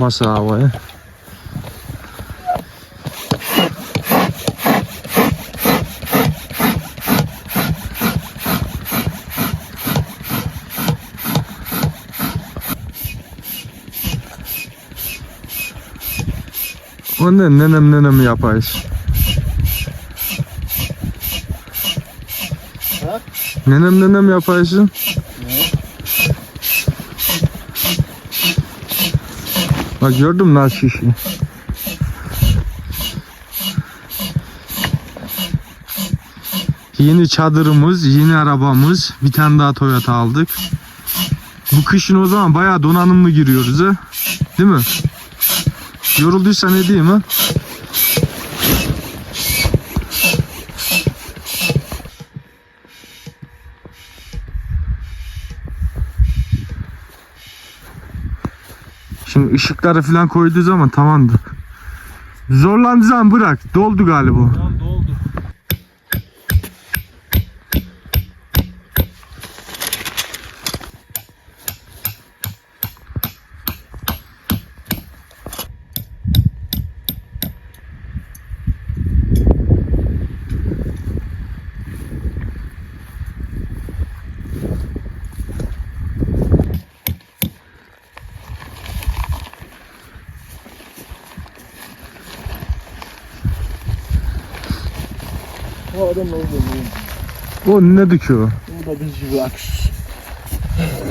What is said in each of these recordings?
Bas havaya. O ne nenem nenem yapayız. Ha? Nenem nenem yapaysın. Bak gördün mü şişi? Yeni çadırımız, yeni arabamız. Bir tane daha Toyota aldık. Bu kışın o zaman bayağı donanımlı giriyoruz ha. Değil mi? Yorulduysa ne diyeyim ha? Şimdi ışıkları falan koyduğu zaman tamamdı. Zorlandığı zaman bırak. Doldu galiba. Doldu. Adam oldu. O ne dikiyor? Bu da biz gibi aksız.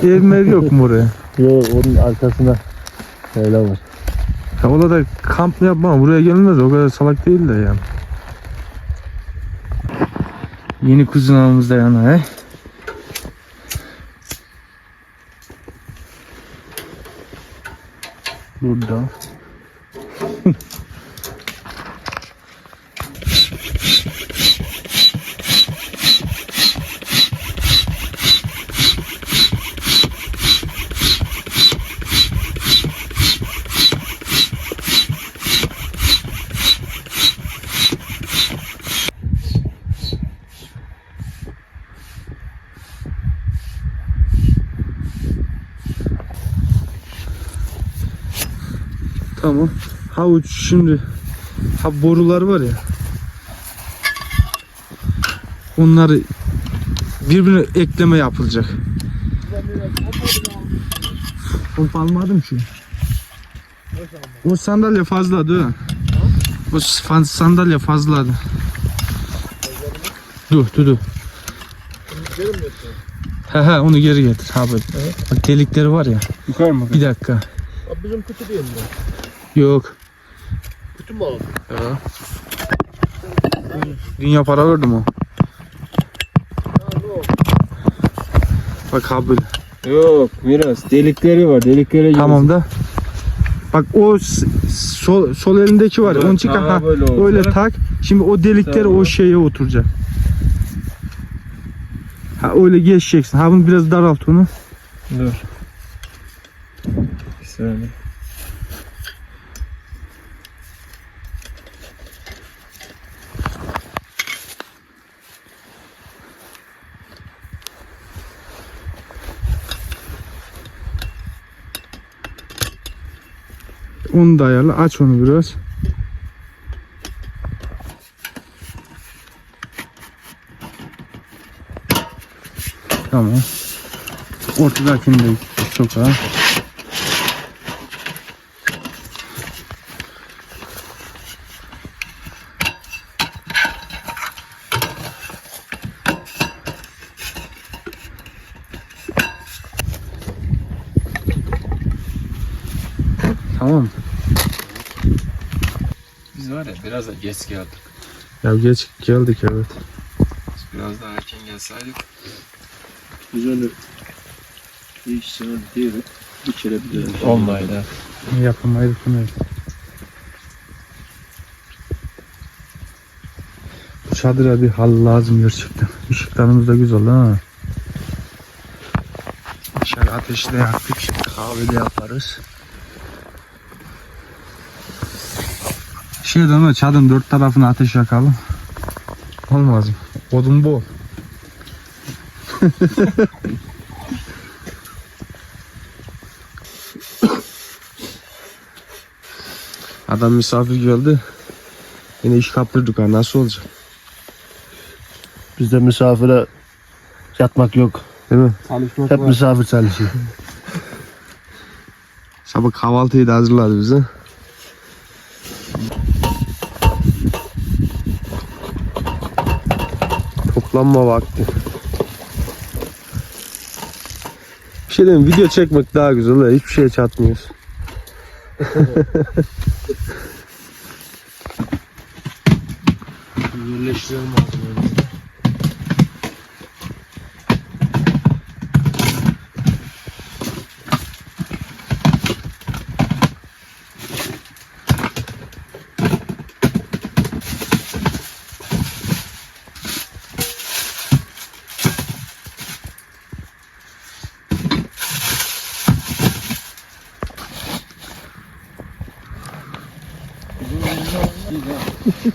Ev mev yok mu oraya? Yok onun arkasında öyle var. Ya o da kamp mı yapma buraya gelmez o kadar salak değil de yani. Yeni kuzunağımız da yana he. Burada. Tamam. Havuç şimdi ha borular var ya. Onları birbirine ekleme yapılacak. Pompa almadım ki. O sandalye fazla değil mi? O sandalye fazladı. Dur dur dur. He he onu geri getir. Ha bak. Bak delikleri var ya. Yukarı mı? Bir dakika. Abi bizim kutu değil mi? Yok. Mu aldın? Ya. Dünya para o. Ne oldu? Bak kabul. Yok biraz delikleri var delikleri Tamam da. Bak o sol, sol elindeki var ya onu çıkar. Ha, böyle öyle tak. Şimdi o delikleri Tamam. o şeye oturacak. Ha öyle geçeceksin. Ha bunu biraz daralt onu. Dur. Bir saniye. Onu da ayarla. Aç onu biraz. Tamam. Ortadakini de sokağa. Tamam. Biz var ya biraz da geç geldik. Ya geç geldik evet. Biraz daha erken gelseydik. Öyle bir iş sana değil. Bir kere bir Olmaydı. Yapamayız bunu. Bu çadıra bir hal lazım gerçekten. Işıklarımız da güzel ha. Dışarı ateşi de yaktık. Şimdi kahve de yaparız. Şey deme çadırın dört tarafına ateş yakalım. Olmaz mı? Odun bol. Adam misafir geldi. Yine iş kaptırdık ha nasıl olacak? Bizde misafire yatmak yok. Değil mi? Çalışmak Hep misafir çalışıyor. Sabah kahvaltıyı da hazırladı bize. Toplanma vakti. Bir şey diyeyim video çekmek daha güzel. ha. Hiçbir şeye çatmıyoruz. Yerleştirelim malzemeleri.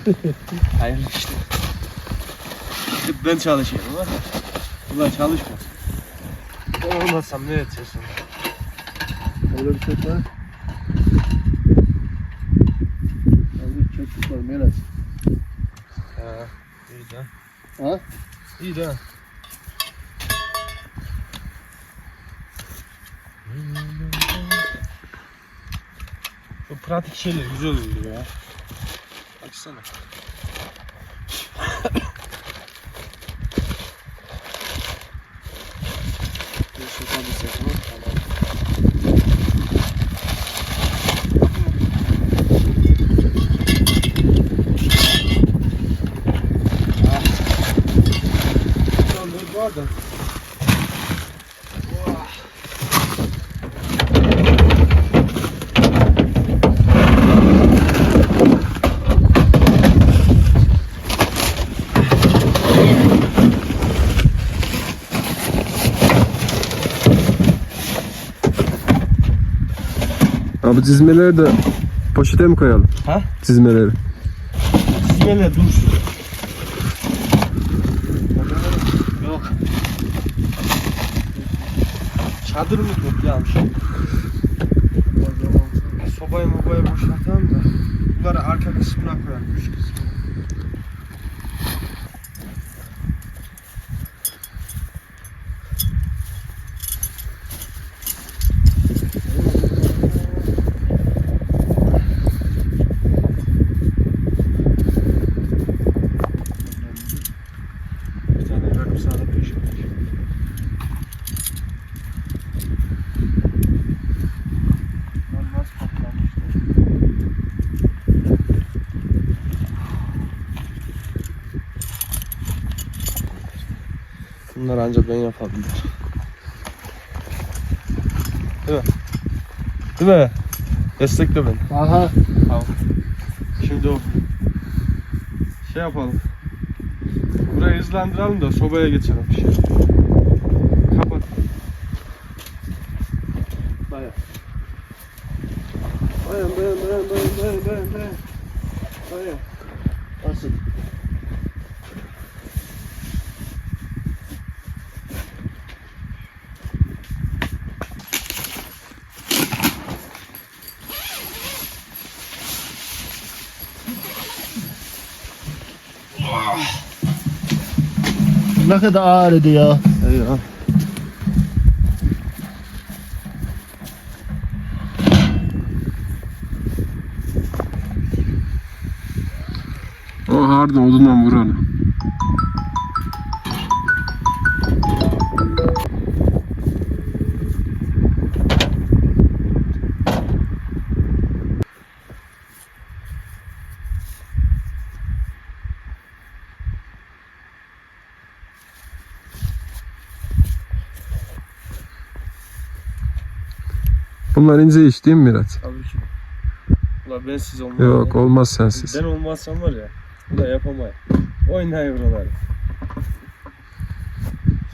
Hayırlı işte. Ben çalışıyorum ha. Ulan çalışma. Ben olmazsam ne edeceksin? Öyle bir şey var. Abi çocuk var Melas. Ha, iyi de. Ha? İyi de. Bu pratik şeyler güzel oluyor ya. Baksana. Bir şey tabii seçme. Tamam. Tamam, bu arada. Abi çizmeleri de poşete mi koyalım? Ha? Çizmeleri. Çizmeyle dursun. Yok. Çadır mı toplayalım şimdi? Sobayı mobayı boşaltalım da. Bunları arka kısmına koyalım. Üç kısmına. Bir tane yarım saat peşin peşin. Lan nasıl patlamıştı? Bunlar ancak ben yapabilirim. Değil mi? Destekle beni. Aha. Şimdi o şey yapalım. Burayı hızlandıralım da sobaya geçelim. Bir şey. Kapat. Dayan. Dayan dayan dayan dayan dayan dayan dayan. Dayan. Asıl. Ne kadar ağır idi ya. Eyvah. O harbiden odundan vuranı. Bunlar ince iş değil mi Mirat? Tabii ki. Ulan ben siz olmam. Yok olmaz sensiz. Ben olmazsam var ya. Ulan yapamayız. Oynayın buraları.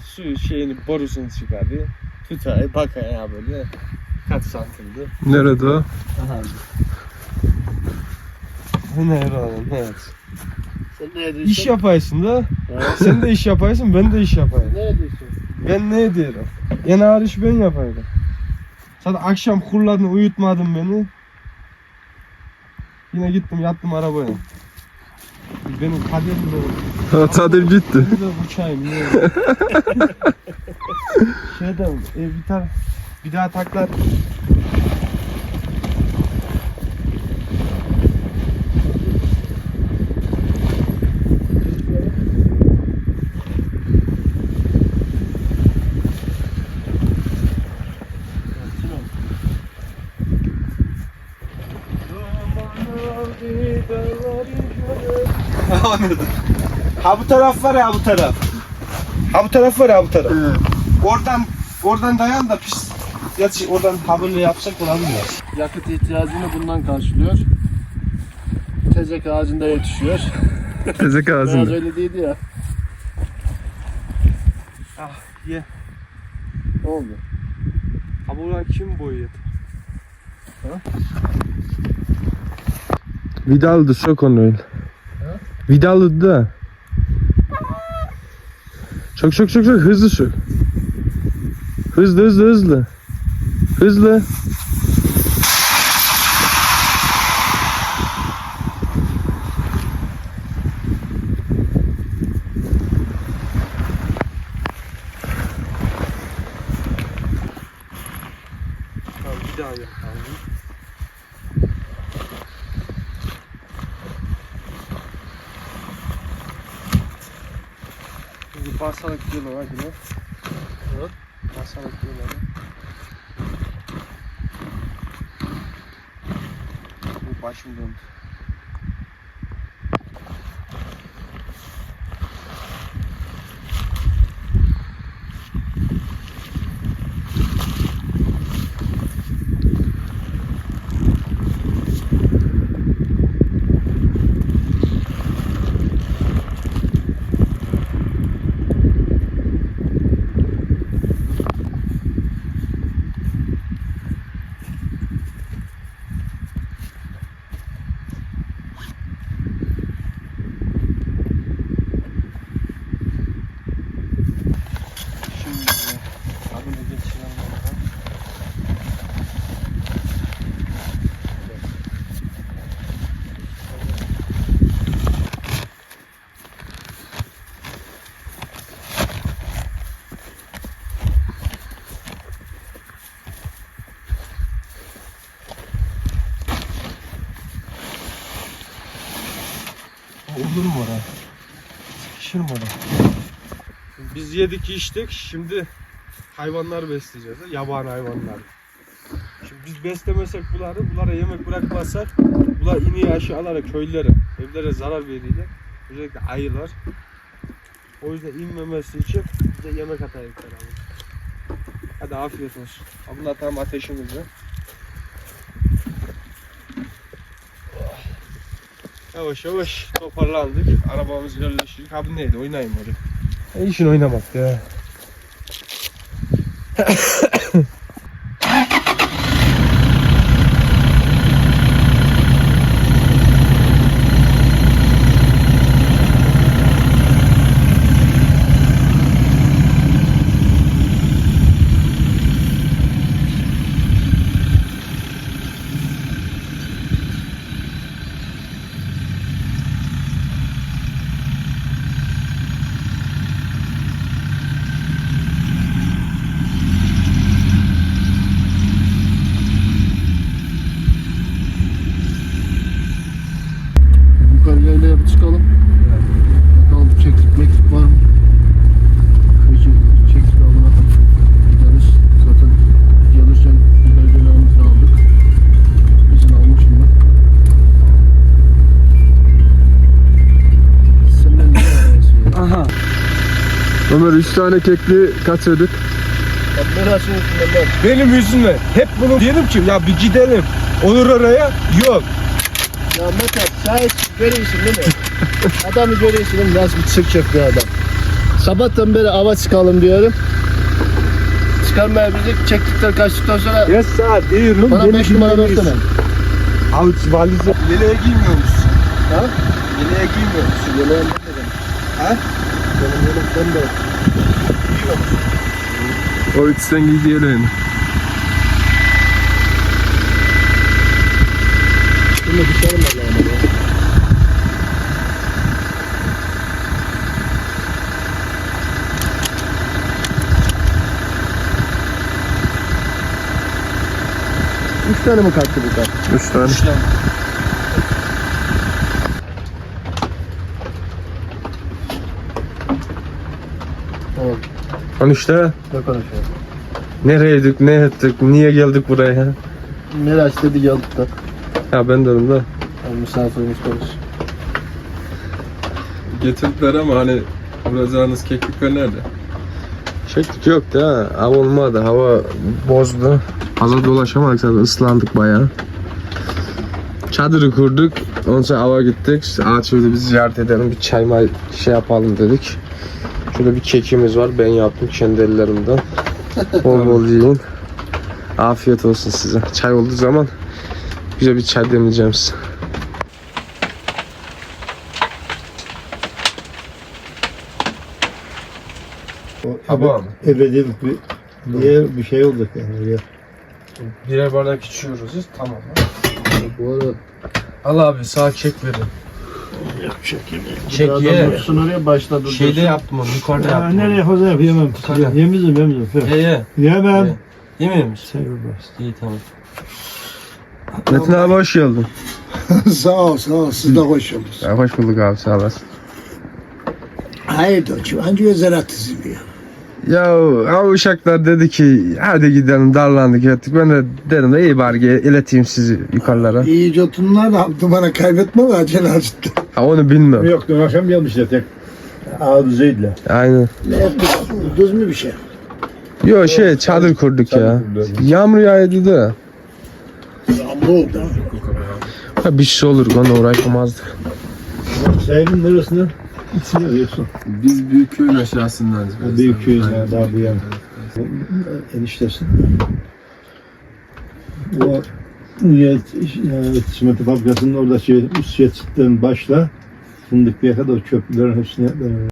Su şeyini borusunu çıkardı. Tutay bakaya ya böyle. Kaç santimdi? Nerede o? Aha. Bu ne herhalde ne yap? Sen ne ediyorsun? İş yapaysın da. Sen de iş yapaysın ben de iş yapayım. Ne ediyorsun? Ben ne diyorum? Yine her iş ben yapayım. Zaten akşam kulladın uyutmadın beni. Yine gittim yattım arabaya. Benim kaderim de o. Tadım gitti. Beni de uçayım. Şeyden e, bir tane bir daha taklar. Ha bu taraf var ya bu taraf. Ha bu taraf var ya bu taraf. Oradan oradan dayan da pis. Ya şey, oradan haberle yapsak olabilir. Yakıt ihtiyacını bundan karşılıyor. Tezek ağacında yetişiyor. Tezek Biraz ağzında. öyle değildi ya. Ah ye. Ne oldu? Ha buradan kim boyuyor? Vidal'dı sok onu öyle. Vidal'dı da. Çok çok çok çok hızlı sök. Hızlı hızlı hızlı. Hızlı. Tamam bir daha yapalım. Hadi lan. Evet. Basarak gidiyorlar. Bu başım döndü. Şimdi adını geçirelim bakalım. Olur mu oraya? Oraya? Biz yedik içtik. Şimdi hayvanlar besleyeceğiz. ha, Yabani hayvanlar. Şimdi biz beslemesek bunları, bunlara yemek bırakmazsak bunlar iniği aşağı alarak köylere, evlere zarar veriyorlar. Özellikle ayılar. O yüzden inmemesi için bize yemek atayım abi. Hadi afiyet olsun. Ha, Bunlar tam ateşimizde. Yavaş yavaş toparlandık. Arabamızı yerleştirdik. Abi neydi? Oynayayım oraya. E işin oynamak ya. Yukarı çıkalım. Bakalım çeklik meklik var mı? Kıyıcı çeklik alına gideriz. Zaten gelirken belgelerimizi aldık. İzin almışım ben. Senden ne? Aha. Ömer 3 tane kekli üstünden ben. Benim yüzümden. Hep bunu diyelim ki ya bir gidelim. Olur oraya. Yok. Ya Mete şahit görüyorsun değil mi? Adamı görüyorsun değil mi? Nasıl bir çıkacak bir adam. Sabahtan beri ava çıkalım diyorum. Çıkarmayabildik. Çektikler kaçtıktan sonra Ya saat diyorum. bana 5 numara versene. Abi valizi. Yeleğe giymiyor musun? Ha? Yeleğe giymiyor musun? Yeleğim ben de. Ha? Benim yeleğim ben de. O içten gidiyelim. Bunu dışarı mı alalım? Tane mi kalktı burada? Üç tane. Tamam. Hani işte Ne konuşuyor? nereydik, ne ettik, niye geldik buraya? Miraç dedi geldik de. Ya ben dedim de. Yani misafirimiz konuş. Getirdiler ama hani vuracağınız keklikler nerede? Çektik yok da hava olmadı. Hava bozdu. Fazla dolaşamadık zaten ıslandık bayağı. Çadırı kurduk. Ondan sonra hava gittik. İşte ağaç evde bir ziyaret edelim. Bir çay may şey yapalım dedik. Şurada bir kekimiz var. Ben yaptım kendi ellerimden. Bol bol yiyin. Afiyet olsun size. Çay olduğu zaman güzel bir çay demleyeceğim size. Tamam. Ebedi bir, diye bir şey olacak yani. Ya. Birer bardak içiyoruz. Tamam. Bu arada Al abi sağ kek verin. Kek adam ye. dursun oraya başladı. Şeyde yaptım onu. Yukarıda Ya, yaptım. nereye fazla yap yemem. Tabii. Yemezim yemezim. Ye ye. Yemem. Ye. Yemiyor musun? Seviyorum. İyi tamam. Metin abi hoş geldin. sağ ol, sağ ol. Siz de hoş geldiniz. Ya, hoş bulduk abi sağ olasın. Hayır doçum, hangi ziraat diziliyor? Ya o uşaklar dedi ki hadi gidelim darlandık ettik. Ben de dedim de iyi bari ileteyim sizi yukarılara. İyi cotunlar da dumana kaybetme ve acele acıttı. Ha onu bilmem. Yok dün akşam gelmişler tek. Ağır düzeydiler. Aynen. Ne? Düz mü bir şey? Yo şey çadır kurduk ya. Yağmur yağıyordu da. Yağmur oldu. Ha, bir şey olur onunla uğraşamazdık. Sahilin neresinden? İçine diyorsun. Biz büyük köyün aşağısındayız. O büyük köyün ya, daha bu yan. Eniştesin. O Niyet Simenti Fabrikası'nın orada şey, üst geçitten başla fındık bir kadar köprülerin hepsine